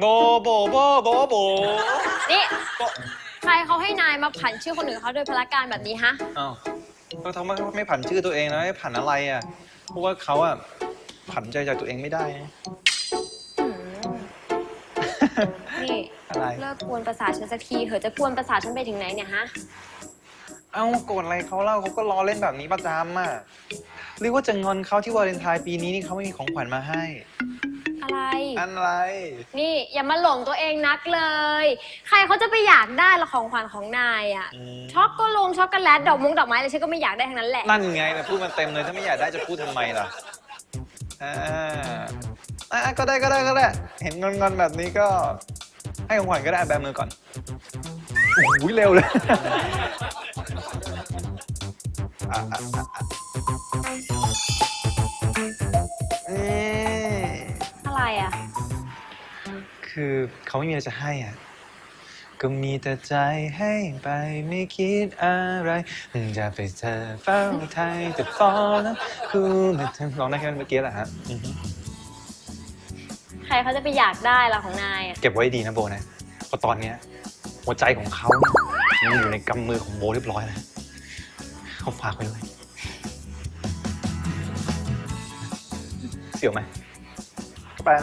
โบโบโบโบโบนี่ ใครเขาให้นายมาผันชื่อคนอื่นเขาโดยพละการแบบนี้ฮะ อ้าวก็ทำไมเขาไม่ผันชื่อตัวเองนะไม่ผันอะไรอะ เพราะว่าเขาอะผันใจจากตัวเองไม่ได้นะอืมนี่อะไร เลิกกวนประสาทฉันสักทีเหอะจะกวนประสาทฉันไปถึงไหนเนี่ยฮะ เอ้าโกรธอะไรเขาเล่าเขาก็รอเล่นแบบนี้ประจำอะหรือว่าจะงอนเขาที่วาเลนไทน์ปีนี้นี่เขาไม่มีของขวัญมาให้ อะไร อะไร นี่อย่ามาหลงตัวเองนักเลย ใครเขาจะไปอยากได้ละของขวัญของนายอะอืม ช็อกโกลงช็อกโกแลตดอกมุ้งดอกไม้อะไรฉันก็ไม่อยากได้ทั้งนั้นแหละ นั่นไงนะพูดมันเต็มเลยถ้าไม่อยากได้จะพูดทำไมล่ะอ่าอะก็ได้ก็ได้ก็ได้ เห็นงอนๆแบบนี้ก็ ให้ของขวัญก็ได้แบมือก่อนโอ้ยเร็วเลยอะอะอะอะ คือเขาไม่มีอะไรจะให้อะก็มีแต่ใจให้ไปไม่คิดอะไรจะไปเธอเฝ้าไทยแต่ฟอแล้วคูไม่ทันร้องได้แค่เมื่อกี้แหละฮะอือฮึใครเขาจะไปอยากได้ละของนายอะเก็บไว้ดีนะโบนะเพราะตอนเนี้ยหัวใจของเขาเนี่ยมันอยู่ในกำมือของโบเรียบร้อยแล้วเขาฝากไว้เลยเสียวไหมไปนะ